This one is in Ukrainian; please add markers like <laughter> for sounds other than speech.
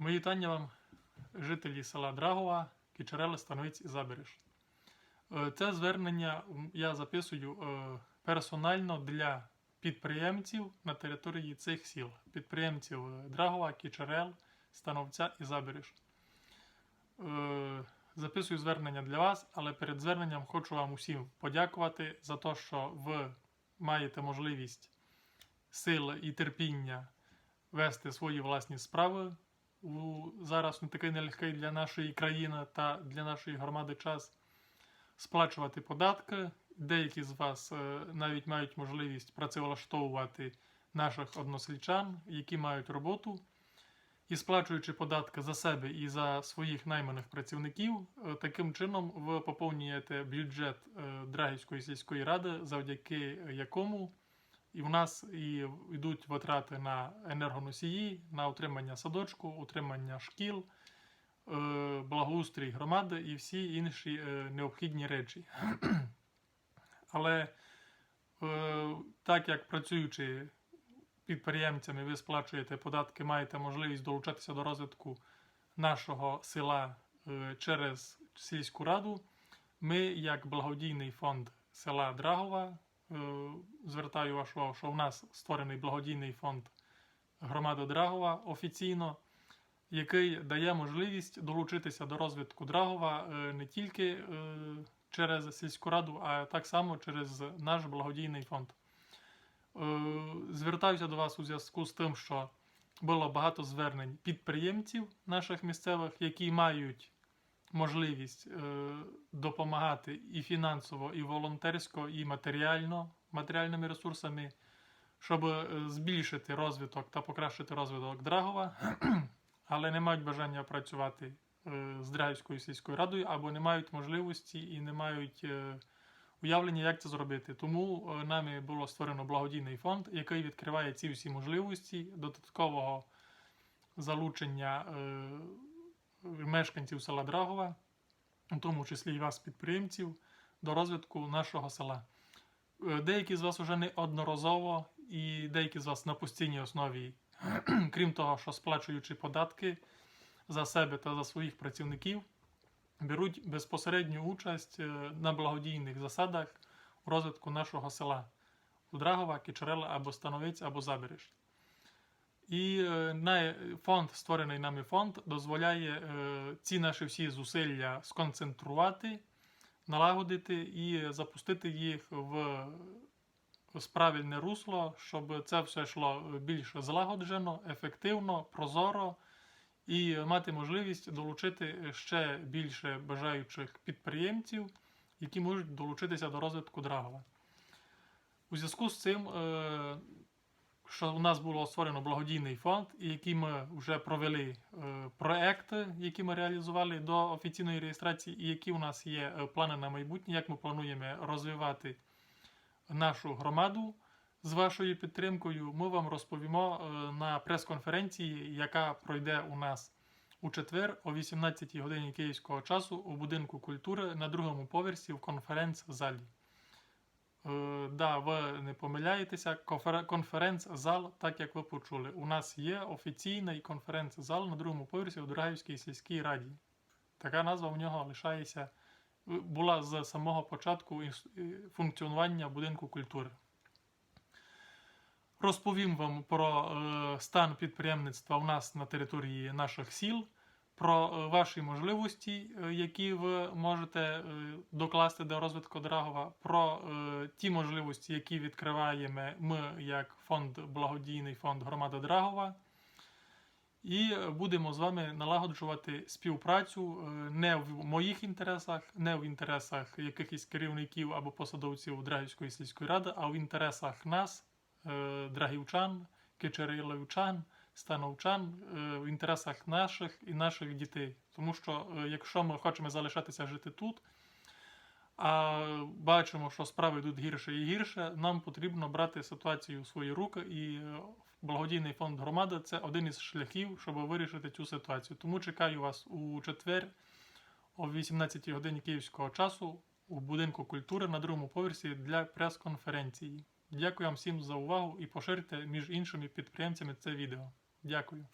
Мої вітання вам, жителі села Драгова, Кічерели, Становиць і Забереж. Е, Це звернення я записую е, персонально для підприємців на території цих сіл. Підприємців е, Драгова, Кічерел, Становця і Забереж. Записую звернення для вас, але перед зверненням хочу вам усім подякувати за те, що ви маєте можливість сили і терпіння вести свої власні справи зараз не такий нелегкий для нашої країни та для нашої громади час сплачувати податки. Деякі з вас е, навіть мають можливість працевлаштовувати наших односельчан, які мають роботу. І сплачуючи податки за себе і за своїх найманих працівників, е, таким чином ви поповнюєте бюджет е, Драгівської сільської ради, завдяки якому і в нас і йдуть витрати на енергоносії, на утримання садочку, утримання шкіл, е, благоустрій громади і всі інші е, необхідні речі. <clears throat> Але е, так як працюючи підприємцями, ви сплачуєте податки, маєте можливість долучатися до розвитку нашого села через сільську раду. Ми, як благодійний фонд села Драгова, звертаю вашу увагу, що в нас створений благодійний фонд громади Драгова офіційно, який дає можливість долучитися до розвитку Драгова е, не тільки е, через сільську раду, а так само через наш благодійний фонд. Е, Звертаюся до вас у зв'язку з тим, що було багато звернень підприємців наших місцевих, які мають можливість е, допомагати і фінансово, і волонтерсько, і матеріально, матеріальними ресурсами, щоб е, збільшити розвиток та покращити розвиток Драгова, <clears throat> але не мають бажання працювати е, з Драгівською сільською радою або не мають можливості і не мають е, уявлення, як це зробити. Тому е, нами було створено благодійний фонд, який відкриває ці всі можливості додаткового залучення е, мешканців села Драгова, у тому числі і вас, підприємців, до розвитку нашого села. Е, Деякі з вас вже неодноразово, і деякі з вас на постійній основі, <clears throat> крім того, що сплачуючи податки за себе та за своїх працівників, беруть безпосередню участь е, на благодійних засадах у розвитку нашого села у Драгова, Кичерела або Становиць, або Забереж. І е, фонд, створений нами фонд, дозволяє е, ці наші всі зусилля сконцентрувати, налагодити і запустити їх в правильне русло, щоб це все йшло більш злагоджено, ефективно, прозоро і мати можливість долучити ще більше бажаючих підприємців, які можуть долучитися до розвитку Драгова. У зв'язку з цим, е, що у нас було створено благодійний фонд, і який ми вже провели е, проекти, які ми реалізували до офіційної реєстрації, і які у нас є е, плани на майбутнє, як ми плануємо розвивати нашу громаду з вашою підтримкою, ми вам розповімо е, на прес-конференції, яка пройде у нас у четвер о 18 годині київського часу у будинку культури на другому поверсі в конференц-залі. Е, да, ви не помиляєтеся, конференц-зал, так як ви почули. У нас є офіційний конференц-зал на другому поверсі у Драгаївській сільській раді. Така назва в нього лишається, е, була з самого початку е, функціонування будинку культури. Розповім вам про стан підприємництва у нас на території наших сіл, про е, ваші можливості, е, які ви можете е, докласти до розвитку Драгова, про ті можливості, які відкриваємо ми як фонд, благодійний фонд Громада Драгова. І будемо з вами налагоджувати співпрацю не в моїх інтересах, не в інтересах якихось керівників або посадовців Драгівської сільської ради, а в інтересах нас, драгівчан, кичерилівчан, становчан, е, в інтересах наших і наших дітей. Тому що е, якщо ми хочемо залишатися жити тут, а бачимо, що справи йдуть гірше і гірше, нам потрібно брати ситуацію в свої руки, і е, благодійний фонд громади це один із шляхів, щоб вирішити цю ситуацію. Тому чекаю вас у четвер о 18 годині київського часу у будинку культури на другому поверсі для прес-конференції. Дякую вам всім за увагу і поширте між іншими підприємцями це відео. Дякую.